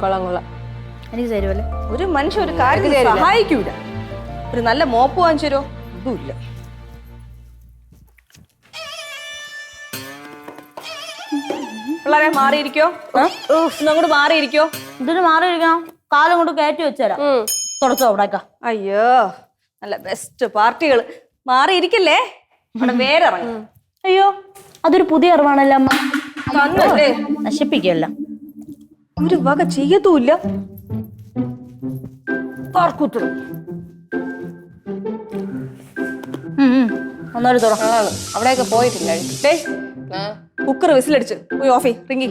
കൊള്ളാം കൊള്ളാം. എനിക്ക് തരുമല്ലേ ഒരു മനുഷ്യ ഒരു കാര്യം സഹായിക്കൂല. ഒരു നല്ല മോപ്പ് വാങ്ങിച്ചു തരുമോ ഇതുമില്ല പിള്ളേരെ മാറിയിരിക്കോ? ഒന്ന് അങ്ങോട്ട് മാറിയിരിക്കോ? ഇതിന് മാറിയിരിക്കണം. കാലം കൊണ്ട് കയറ്റി വെച്ചുതരാം. തുടച്ചോ അയ്യോ നല്ല ബെസ്റ്റ് പാർട്ടികൾ മാറിയിരിക്കല്ലേ? വേറെ വേരിറങ്ങും അയ്യോ അതൊരു പുതിയ അറിവാണല്ലോ അമ്മ? നശിപ്പിക്കല്ല ഒരു വക ചെയ്യത്തുമില്ല. പാർക്കൂത്തും. അവിടെയൊക്കെ പോയിട്ടില്ല. കുക്കർ വിസിലടിച്ച്. പോയി ഓഫേ റിങ്ങി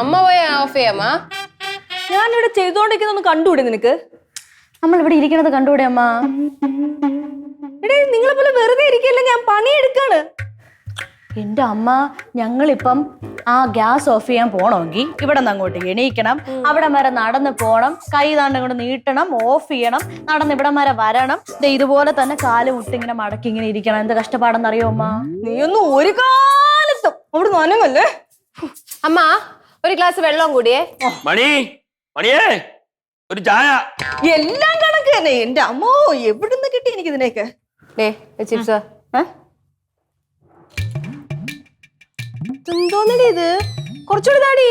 അമ്മ പോയ ഓഫ് ഞാനിവിടെ ചെയ്തോണ്ടിരിക്കുന്നൊന്ന് കണ്ടുകൂടെ നിനക്ക്? നമ്മൾ ഇവിടെ ഇരിക്കണത് കണ്ടുകൂടെ അമ്മ? എടേ നിങ്ങളെ പോലെ വെറുതെ ഇരിക്കല്ല ഞാൻ പണിയെടുക്കാണ്? എന്റെ അമ്മ ഞങ്ങളിപ്പം ആ ഗ്യാസ് ഓഫ് ചെയ്യാൻ പോണമെങ്കിൽ ഇവിടെ നിന്ന് അങ്ങോട്ട് എണീക്കണം. അവിടെ വരെ നടന്ന് പോണം. കൈ താണ്ട് കൊണ്ട് നീട്ടണം ഓഫ് ചെയ്യണം. നടന്ന് ഇവിടെ വരെ വരണം. ദേ ഇതുപോലെ തന്നെ കാൽ മുട്ടിങ്ങനെ മടക്കി ഇങ്ങനെ ഇരിക്കണം. എന്ത് കഷ്ടപ്പാടെന്ന് അറിയോ അമ്മ? ഒന്നും ഒരു കാലത്തും അവിടെ നനങ്ങല്ലേ അമ്മ ഒരു ഗ്ലാസ് വെള്ളം കൂടിയേ. മണി മണിയേ ഒരു ചായ. എല്ലാം കണക്ക് തന്നെ. എന്റെ അമ്മോ എവിടുന്ന് കിട്ടി എനിക്ക് ഇതിനേക്ക് ചിപ്സ്. എന്തോന്നടി ഇത്? കുറച്ചുകൂടി താടി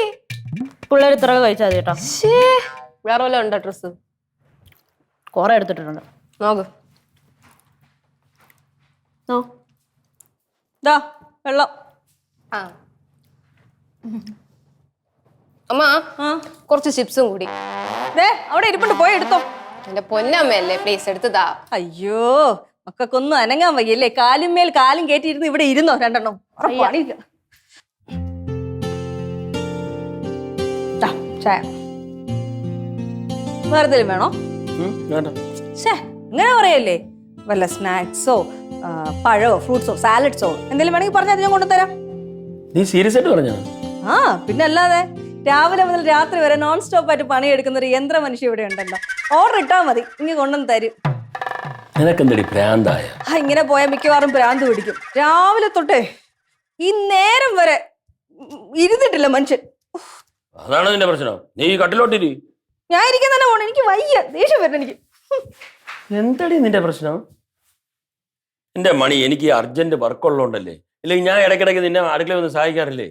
പിള്ളേർ ഇത്ര കഴിച്ചാൽ മതി കേട്ടോ. വേറെ ഉണ്ടോ ഡ്രസ് കുറെ എടുത്തിട്ടുണ്ട്. നോക്ക്. ഓ ദാ വെള്ളം. ആ. അമ്മ ആ. കുറച്ച് ചിപ്സും കൂടി. ദേ അവിടെ ഇരിപ്പുണ്ട്. പോയി എടുത്തോ. എന്റെ പൊന്നമ്മയല്ലേ പ്ലീസ് എടുത്തതാ. അയ്യോ മക്കൾക്കൊന്നും അനങ്ങാൻ വയ്യല്ലേ? കാലും മേൽ കാലും കയറ്റിയിരുന്ന് ഇവിടെ ഇരുന്നോ രണ്ടെണ്ണം? ചായ വേറെ വേണോ? ഷേ ഇങ്ങനെ പറയല്ലേ? വല്ല സ്നാക്സോ പഴമോ ഫ്രൂട്ട്സോ സാലഡ്സോ എന്തെങ്കിലും വേണമെങ്കിൽ പറഞ്ഞാൽ ഞാൻ കൊണ്ടുതരാം നീ സീരിയസ് ആയിട്ട് പറഞ്ഞോ? ആ പിന്നെ അല്ലാതെ രാവിലെ മുതൽ രാത്രി വരെ നോൺ സ്റ്റോപ്പ് ആയിട്ട് പണിയെടുക്കുന്ന ഒരു യന്ത്ര മനുഷ്യ ഇവിടെ ഉണ്ടല്ലോ. ഓർഡർ ഇട്ടാൽ മതി. ഇനി കൊണ്ടുവന്ന് തരും. നിനക്കെന്തടി ഭ്രാന്തായ ഇങ്ങനെ പോയാൽ മിക്കവാറും ഭ്രാന്ത് പിടിക്കും. രാവിലെ തൊട്ടേ ഈ നേരം വരെ ഇരുന്നിട്ടില്ല മനുഷ്യൻ. അതാണ് നിന്റെ പ്രശ്നം. നീ കട്ടിലോട്ടിരി ഞാൻ ഇരിക്കാൻ തന്നെ പോണം. എനിക്ക് വയ്യ. ദേഷ്യം വരണം എനിക്ക്. എന്തടി നിന്റെ പ്രശ്നം? എന്റെ മണി എനിക്ക് അർജന്റ് വർക്ക് ഉള്ളതുകൊണ്ടല്ലേ? ഇല്ലെങ്കിൽ ഞാൻ ഇടയ്ക്കിടയ്ക്ക് നിന്നെ അടുക്കള ഒന്ന് സഹായിക്കാറില്ലേ?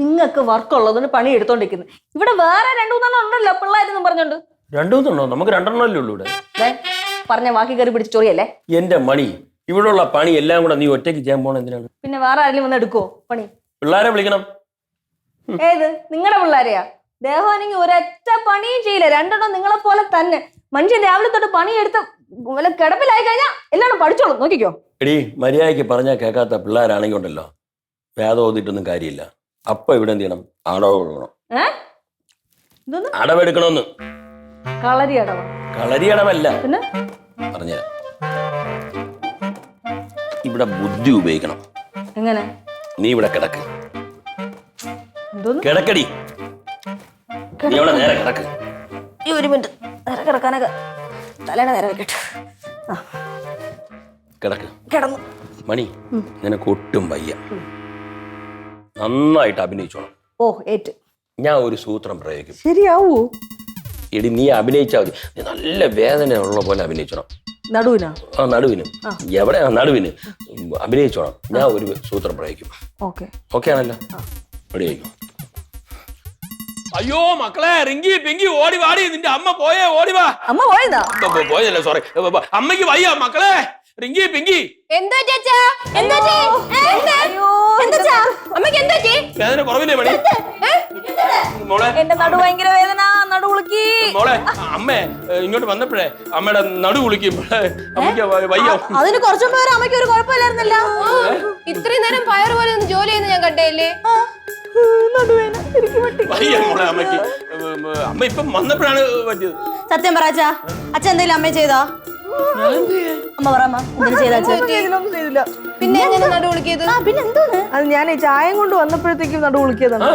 നിങ്ങൾക്ക് വർക്ക് ഉള്ളതുകൊണ്ട് പണി എടുത്തോണ്ടിരിക്കുന്നത് ഇവിടെ വേറെ രണ്ടു മൂന്നെണ്ണം ഉണ്ടല്ലോ പിള്ളേരെന്നും പറഞ്ഞോണ്ട്. രണ്ടു മൂന്നെണ്ണോ നമുക്ക് രണ്ടെണ്ണമല്ലേ ഉള്ളൂ ഇവിടെ. പറഞ്ഞ വാക്കി കയറി പിടിച്ച് ചോറിയല്ലേ? എന്റെ മണി ഇവിടെയുള്ള പണി എല്ലാം കൂടെ നീ ഒറ്റയ്ക്ക് ചെയ്യാൻ പോണെന്തിനാണ് പിന്നെ വേറെ ആരെങ്കിലും വന്ന് എടുക്കുവോ? പണി. പിള്ളേരെ വിളിക്കണം. ഏത്? നിങ്ങളുടെ പിള്ളേരെയാ? ദേഹമാണെങ്കിൽ ഒരൊറ്റ പണിയും ചെയ്യില്ല. രണ്ടെണ്ണം നിങ്ങളെ പോലെ തന്നെ. മനുഷ്യൻ രാവിലെ തൊട്ട് പണിയെടുത്ത് വല്ല കിടപ്പിലായി കഴിഞ്ഞാൽ എല്ലാവരും പഠിച്ചോളൂ. നോക്കിക്കോ. എടി മര്യാദയ്ക്ക് പറഞ്ഞാൽ കേൾക്കാത്ത പിള്ളേരാണെങ്കിൽ ഉണ്ടല്ലോ. വേദം ഓതിട്ടൊന്നും കാര്യമില്ല. അപ്പൊ ഇവിടെ എന്ത് ചെയ്യണം? അടവ് കൊടുക്കണം അടവെടുക്കണമെന്ന് കളരി അടവ. കളരി അടവല്ല. പിന്നെ? പറഞ്ഞുതരാം. ഇവിടെ ബുദ്ധി ഉപയോഗിക്കണം. എങ്ങനെ? നീ ഇവിടെ കിടക്ക്. എന്തോന്ന്? കിടക്കടി. നീ അവിടെ നേരെ കിടക്ക്. ഈ ഒരു മിനിറ്റ്. നേരെ കിടക്കാനൊക്കെ തലേനെ നേരെ വെക്കട്ടെ. ആ. കിടക്ക്. കിടന്നു. മണി നിനക്ക് ഒട്ടും വയ്യ. നന്നായിട്ട് അഭിനയിച്ചോണം ഓ ഏറ്റ്. ഞാൻ ഒരു സൂത്രം പ്രയോഗിക്കും. ശരിയാവൂ. എടി നീ അഭിനയിച്ചാൽ മതി. നീ നല്ല വേദന ഉള്ള പോലെ അഭിനയിച്ചോണം നടുവിനാ? ആ നടുവിന്. എവിടെ? ആ നടുവിന്. അഭിനയിച്ചോണം ഞാൻ ഒരു സൂത്രം പ്രയോഗിക്കും. ഓക്കെ. ഓക്കെ ആണല്ലോ? റെഡി ആയിക്കോ. അയ്യോ മക്കളെ റിങ്കി പിങ്കി ഓടി വാടി നിന്റെ അമ്മ പോയേ ഓടി വാ. അമ്മ പോയതാ? പോയതല്ല സോറി അമ്മയ്ക്ക് വയ്യ മക്കളെ. റിങ്കി പിങ്കി. എന്തോ ചേച്ചാ? എന്തോ അയ്യോ. അമ്മയ്ക്ക് എന്തോ? ചേ? വേദന കുറവില്ലേ മണി മോളെ. എന്റെ നടു ഭയങ്കര വേദന നടു ഉളുക്കി മോളെ അമ്മേ ഇങ്ങോട്ട് വന്നപ്പോഴേ അമ്മയുടെ നടു കുളിക്കും. അമ്മയ്ക്ക് വയ്യ. അതിന് കുറച്ചു അമ്മയ്ക്ക് ഒരു കുഴപ്പമില്ലായിരുന്നല്ല. ഇത്രയും നേരം പയർ പോലെ ഒന്ന് ജോലി ചെയ്യുന്ന ഞാൻ കണ്ടേല്ലേ നടുവേന എനിക്ക് വയ്യ മോളെ അമ്മയ്ക്ക് അമ്മ ഇപ്പം വന്നപ്പോഴാണ് പറ്റിയത്. സത്യം പറ അച്ഛാ. അച്ഛൻ എന്തെങ്കിലും അമ്മ ചെയ്തോ? അമ്മ പറ അമ്മ. എന്തെങ്കിലും ചെയ്താ ഇതിലൊന്നും ചെയ്തില്ല. പിന്നെ എങ്ങനെ നടു വിളിക്കിയത്? പിന്നെ എന്താണ്? അത് ഞാൻ ഈ ചായം കൊണ്ട് വന്നപ്പോഴത്തേക്കും നടു ഉളുക്കിയതാണ്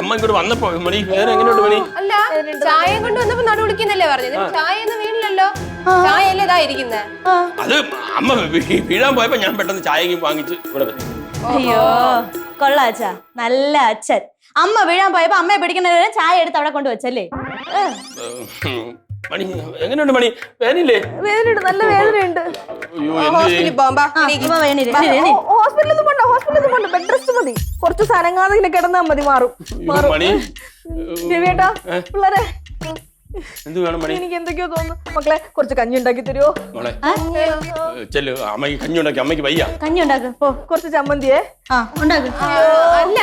അമ്മ ഇങ്ങോട്ട് വന്നപ്പോ മണി വേറെ എങ്ങനെയുണ്ട് മണി? അല്ല ചായ കൊണ്ട് വന്നപ്പോ നടു വിളിക്കുന്നല്ലേ പറഞ്ഞത് ചായ ഒന്നും വീണില്ലല്ലോ. ചായ അല്ലേ ഇതാ ഇരിക്കുന്നേ? അത് അമ്മ വീഴാൻ പോയപ്പോ ഞാൻ പെട്ടെന്ന് ചായ വാങ്ങിച്ച് ഇവിടെ അയ്യോ കൊള്ളാച്ചാ നല്ല അച്ഛൻ. അമ്മ വീഴാൻ പോയപ്പോ അമ്മയെ പിടിക്കുന്നതിന് ചായ എടുത്ത് അവിടെ കൊണ്ട് വെച്ചല്ലേ? ഏ. ഉം. മണി എങ്ങനെയുണ്ട് മണി? വേനില്ലേ വേദനയുണ്ട് നല്ല വേദനയുണ്ട്. അയ്യോ എന്ത് ഹോസ്പിറ്റലിൽ കിടന്നാ പോണ്ട ഹോസ്പിറ്റലിൽ ഒന്നും പോണ്ട. ബെഡ് റെസ്റ്റ് മതി. കുറച്ച് സനങ്ങാതെ ഇങ്ങനെ കിടന്നാൽ മതി മാറും. അയ്യോ, മണി. രവിയേട്ടാ പിള്ളേരെ. എന്ത് വേണം മണി? എനിക്ക് എന്തൊക്കെയോ തോന്നുന്നു. മക്കളെ കുറച്ച് കഞ്ഞി ഉണ്ടാക്കി തരുമോ മോളെ ചെല്ലു അമ്മയ്ക്ക് കഞ്ഞി ഉണ്ടാക്കി അമ്മയ്ക്ക് വയ്യ. കഞ്ഞി ഉണ്ടാക്ക് പോ. കുറച്ച് ചമ്മന്തിയെ. അല്ല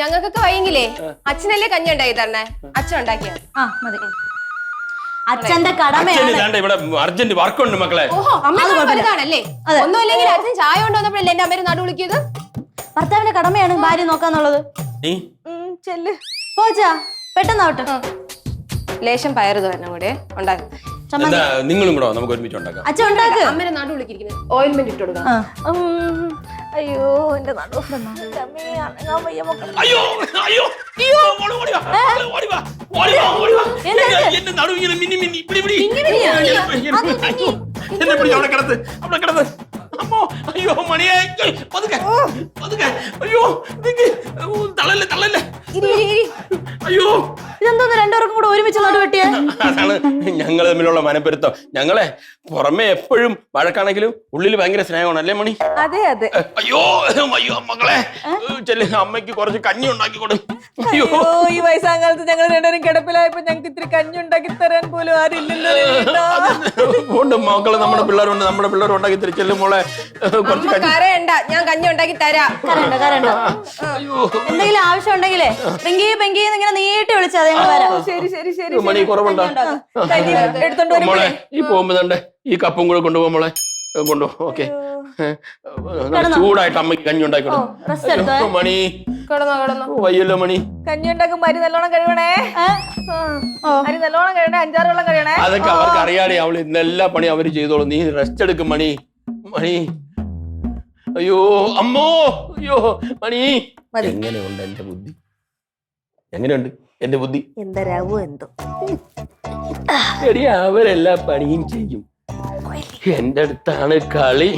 ഞങ്ങൾക്കൊക്കെ വയ്യെങ്കിലേ അച്ഛനല്ലേ കഞ്ഞി ഉണ്ടാക്കി തരണേ? അച്ഛൻ ഉണ്ടാക്കിയ. ആ മതി. അച്ഛന്റെ അച്ഛന് കടമയാണ് ഇവിടെ അർജന്റ് വർക്കുണ്ട് മക്കളെ. ഓഹോ അമ്മ വലുതാണല്ലേ ഒന്നുമില്ലെങ്കിൽ അച്ഛൻ ചായ കൊണ്ടുവന്നപ്പോഴല്ലേ എന്റെ അമ്മേര് നടു വിളിക്കിയത്? ഭർത്താവിന്റെ കടമയാണ് ഭാര്യ നോക്കാന്നുള്ളത്. ചെല്ല്. പോച്ചാ പെട്ടെന്നാവട്ടെ. ലേശം പയറ് തോരണം കൂടെ ഉണ്ടാക്കും. എന്താ നിങ്ങളും കൂടെ നമുക്ക് ഒരുമിച്ച് ഉണ്ടാക്കാം. അച്ഛൻ ഉണ്ടാക്ക്. അമ്മേനെ നടു വിളിക്കിരിക്കുന്നത് ഓയിൽമെന്റ് ഇട്ട് കൊടുക്കാം ആ. ഉം, അയ്യോ എന്റെ നടു. എന്റെ അമ്മേ, അനങ്ങാൻ വയ്യ മക്കളെ. അയ്യോ അയ്യോ അയ്യോ ഓടി ഓടി വാ. ഓടി വാ. ഓടി വാ ഓടി വാ. എന്റെ നടുവ് ഇങ്ങനെ മിന്നി മിന്നി പിടി പിടി അയ്യോ, എന്നെ പിടി അവിടെ കിടത്ത് അവിടെ കിടത്ത് അമ്മോ അയ്യോ മണിയെ പതുക്കെ പതുക്കെ. അയ്യോ നിക്ക് ഓ, തള്ളല്ലേ തള്ളല്ലേ അയ്യോ. ഇതെന്തോന്ന് രണ്ടുപേർക്കും കൂടെ ഒരുമിച്ച് നടുവെട്ടിയ അതാണ് ഞങ്ങൾ തമ്മിലുള്ള മനപ്പെരുത്തം. ഞങ്ങളെ പുറമെ എപ്പോഴും വഴക്കാണെങ്കിലും ഉള്ളിൽ ഭയങ്കര സ്നേഹമാണ് അല്ലേ മണി? അതെ അതെ. അയ്യോ അയ്യോ മക്കളെ. ചെല്ലു അമ്മയ്ക്ക് കുറച്ച് കഞ്ഞി ഉണ്ടാക്കി കൊടു. അയ്യോ. ഈ വയസ്സാം കാലത്ത് ഞങ്ങൾ രണ്ടുപേരും കിടപ്പിലായപ്പോ ഞങ്ങൾക്ക് ഇത്തിരി കഞ്ഞി ഉണ്ടാക്കി തരാൻ പോലും ആരില്ലല്ലോ. ഉണ്ട് മക്കൾ നമ്മുടെ പിള്ളേരുണ്ട് നമ്മുടെ പിള്ളേർ ഉണ്ടാക്കി തിരിച്ചെല്ലും മോളെ ഏ, കുറച്ച് കരയണ്ട ഞാൻ കഞ്ഞി ഉണ്ടാക്കി തരാം. കരണ്ട കരണ്ട അയ്യോ. എന്തെങ്കിലും ആവശ്യം ഉണ്ടെങ്കിലേ പെങ്കി പെങ്കി ഇങ്ങനെ നീട്ടി വിളിച്ചാൽ ശരി ശരി ശരി മണി കുറവുണ്ടോ? എടുത്തോണ്ട് മോളെ ഈ പോകുമ്പോ ഈ കപ്പും കൂടെ കൊണ്ടുപോകും മോളെ. കൊണ്ടു ഓക്കെ. ചൂടായിട്ട് അമ്മയ്ക്ക് കഞ്ഞി ഉണ്ടാക്കി റെസ്റ്റ് എടുത്തോ മണി. വയ്യല്ലോ മണി. കഞ്ഞി ഉണ്ടാക്കുമ്പോ അരി നല്ലോണം കഴുകണേ. ഏ? അരി നല്ലോണം കഴുകണേ അഞ്ചാറ് വെള്ളം കഴുകണേ. അതൊക്കെ അവർക്ക് അറിയാടേ അവൾ ഇന്നെല്ലാ പണി അവർ ചെയ്തോളും. നീ റെസ്റ്റ് എടുക്കും മണി. മണി. അയ്യോ അമ്മോ അയ്യോ മണി. എങ്ങനെയുണ്ട് എന്റെ ബുദ്ധി? എങ്ങനെയുണ്ട്? എന്റെ ബുദ്ധി. എന്തരാവോ എന്തോ. എടി അവരെല്ലാ പണിയും ചെയ്യും. എന്റെ അടുത്താണ് കളി.